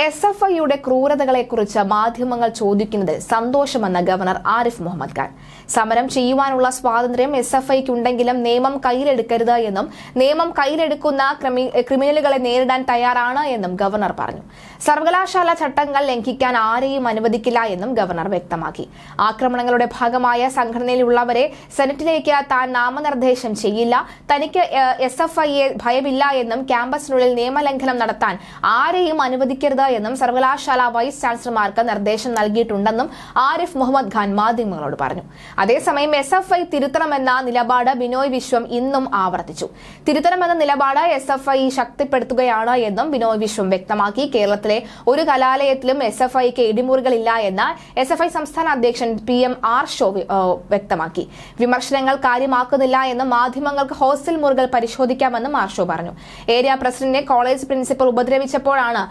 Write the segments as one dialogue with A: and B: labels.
A: S F ഐയുടെ ക്രൂരതകളെക്കുറിച്ച് മാധ്യമങ്ങൾ ചോദിക്കുന്നത് സന്തോഷമെന്ന് ഗവർണർ ആരിഫ് മുഹമ്മദ് ഖാൻ. സമരം ചെയ്യുവാനുള്ള സ്വാതന്ത്ര്യം എസ് എഫ് ഐക്ക് ഉണ്ടെങ്കിലും നിയമം കയ്യിലെടുക്കരുത് എന്നും നിയമം കയ്യിലെടുക്കുന്ന ക്രിമിനലുകളെ നേരിടാൻ തയ്യാറാണ് എന്നും ഗവർണർ പറഞ്ഞു. സർവകലാശാല ചട്ടങ്ങൾ ലംഘിക്കാൻ ആരെയും അനുവദിക്കില്ല എന്നും ഗവർണർ വ്യക്തമാക്കി. ആക്രമണങ്ങളുടെ ഭാഗമായ സംഘടനയിലുള്ളവരെ സെനറ്റിലേക്ക് താൻ നാമനിർദ്ദേശം ചെയ്യില്ല തനിക്ക് എസ് എഫ് ഐയെ ഭയമില്ല എന്നും ക്യാമ്പസിനുള്ളിൽ നിയമലംഘനം നടത്താൻ ആരെയും അനുവദിക്കരുത് എന്നും സർവകലാശാല വൈസ് ചാൻസലർമാർക്ക് നിർദ്ദേശം നൽകിയിട്ടുണ്ടെന്നും ആരിഫ് മുഹമ്മദ് ഖാൻ മാധ്യമങ്ങളോട് പറഞ്ഞു. അതേസമയം എസ് എഫ് ഐ തിരുത്തണമെന്ന നിലപാട് ബിനോയ് വിശ്വം ഇന്നും ആവർത്തിച്ചു. തിരുത്തണമെന്ന നിലപാട് എസ് എഫ് ഐ ശക്തിപ്പെടുത്തുകയാണ് എന്നും ബിനോയ് വിശ്വം വ്യക്തമാക്കി. കേരളത്തിലെ ഒരു കലാലയത്തിലും എസ് എഫ് ഐക്ക് ഇടിമുറികളില്ല എന്ന് എസ് എഫ് ഐ സംസ്ഥാന അധ്യക്ഷൻ പി എം ആർ ഷോ വ്യക്തമാക്കി. വിമർശനങ്ങൾ കാര്യമാക്കുന്നില്ല എന്നും മാധ്യമങ്ങൾക്ക് ഹോസ്റ്റൽ മുറികൾ പരിശോധിക്കാമെന്നും ആർ ഷോ പറഞ്ഞു. ഏരിയ പ്രസിഡന്റിനെ കോളേജ് പ്രിൻസിപ്പൽ ഉപദ്രവിച്ചപ്പോഴാണ്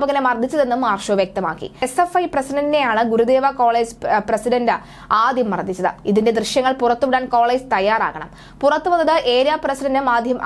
A: അധ്യാപകനെ മർദ്ദിച്ചതെന്നും മാർഷോ വ്യക്തമാക്കി. എസ് എഫ് ഐ പ്രസിഡന്റിനെയാണ് ഗുരുദേവ കോളേജ് പ്രസിഡന്റ് ആദ്യം മർദ്ദിച്ചത്. ഇതിന്റെ ദൃശ്യങ്ങൾ പുറത്തുവിടാൻ കോളേജ് തയ്യാറാകണം. പുറത്തുവന്നത് ഏരിയ പ്രസിഡന്റ്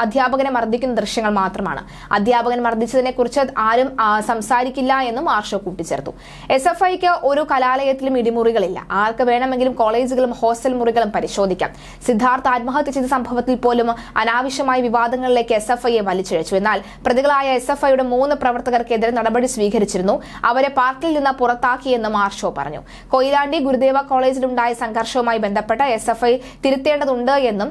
A: അധ്യാപകനെ മർദ്ദിക്കുന്ന ദൃശ്യങ്ങൾ മാത്രമാണ്. അധ്യാപകൻ മർദ്ദിച്ചതിനെ കുറിച്ച് ആരും സംസാരിക്കില്ല എന്നും മാർഷോ കൂട്ടിച്ചേർത്തു. എസ് എഫ് ഐക്ക് ഒരു കലാലയത്തിലും ഇടിമുറികളില്ല. ആർക്ക് വേണമെങ്കിലും കോളേജുകളും ഹോസ്റ്റൽ മുറികളും പരിശോധിക്കാം. സിദ്ധാർത്ഥ ആത്മഹത്യ ചെയ്ത സംഭവത്തിൽ പോലും അനാവശ്യമായ വിവാദങ്ങളിലേക്ക് എസ് എഫ് ഐയെ വലിച്ചിഴച്ചു. എന്നാൽ പ്രതികളായ എസ് എഫ് ഐയുടെ മൂന്ന് പ്രവർത്തകർക്കെതിരെ നടപടി സ്വീകരിച്ചിരുന്നു. അവരെ പാർക്കിൽ നിന്ന് പുറത്താക്കിയെന്നും ആർഷോ പറഞ്ഞു. കൊയിലാണ്ടി ഗുരുദേവ കോളേജിലുണ്ടായ സംഘർഷവുമായി ബന്ധപ്പെട്ട് എസ് എഫ് ഐ തിരുത്തേണ്ടതുണ്ട് എന്നും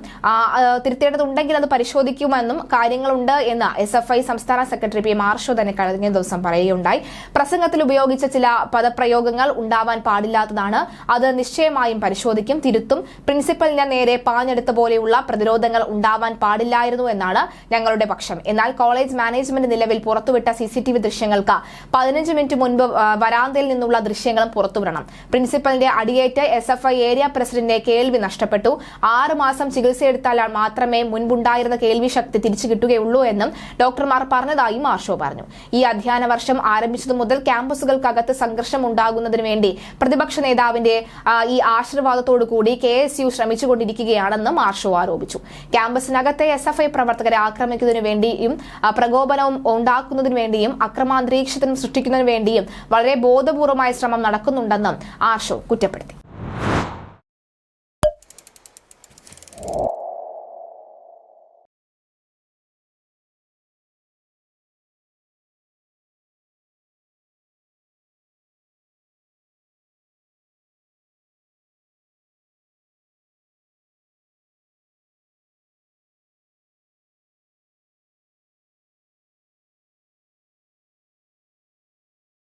A: തിരുത്തേണ്ടതുണ്ടെങ്കിൽ അത് പരിശോധിക്കുമെന്നും കാര്യങ്ങളുണ്ട് എന്ന് എസ് എഫ് ഐ സംസ്ഥാന സെക്രട്ടറി പി മാർഷോ തന്നെ കഴിഞ്ഞ ദിവസം പറയുകയുണ്ടായി. പ്രസംഗത്തിൽ ഉപയോഗിച്ച ചില പദപ്രയോഗങ്ങൾ ഉണ്ടാവാൻ പാടില്ലാത്തതാണ്. അത് നിശ്ചയമായും പരിശോധിക്കും തിരുത്തും. പ്രിൻസിപ്പലിന് നേരെ പാഞ്ഞെടുത്ത പോലെയുള്ള പ്രതിരോധങ്ങൾ ഉണ്ടാവാൻ പാടില്ലായിരുന്നു എന്നാണ് ഞങ്ങളുടെ പക്ഷം. എന്നാൽ കോളേജ് മാനേജ്മെന്റ് നിലവിൽ പുറത്തുവിട്ട സിസിടിവി ദൃശ്യങ്ങൾക്ക് പതിനഞ്ച് മിനിറ്റ് മുൻപ് വരാന്തയിൽ നിന്നുള്ള ദൃശ്യങ്ങളും പുറത്തുവിടണം പ്രിൻസിപ്പലിന്റെ അടിയേറ്റ് എസ് എഫ് ഐ ഏരിയ പ്രസിഡന്റിന്റെ കേൾവി നഷ്ടപ്പെട്ടു. ആറ് മാസം ചികിത്സയെടുത്താൽ മാത്രമേ മുൻപുണ്ടായിരുന്ന കേൾവി ശക്തി തിരിച്ചു കിട്ടുകയുള്ളൂ എന്നും ഡോക്ടർമാർ പറഞ്ഞതായും ആർഷോ പറഞ്ഞു. ഈ അധ്യയന വർഷം ആരംഭിച്ചതു മുതൽ ക്യാമ്പസുകൾക്കകത്ത് സംഘർഷം ഉണ്ടാകുന്നതിന് വേണ്ടി പ്രതിപക്ഷ നേതാവിന്റെ ഈ ആശീർവാദത്തോടു കൂടി കെ എസ് യു ശ്രമിച്ചുകൊണ്ടിരിക്കുകയാണെന്നും ആർഷോ ആരോപിച്ചു. ക്യാമ്പസിനകത്തെ എസ് എഫ് ഐ പ്രവർത്തകരെ ആക്രമിക്കുന്നതിനു വേണ്ടിയും പ്രകോപനവും ഉണ്ടാക്കുന്നതിനു വേണ്ടിയും അക്രമാന്തരീക്ഷത്തിനും സൃഷ്ടിക്കുന്നതിനു വേണ്ടിയും വളരെ ബോധപൂർവമായ ശ്രമം നടക്കുന്നുണ്ടെന്നും ആർഷോ കുറ്റപ്പെടുത്തി.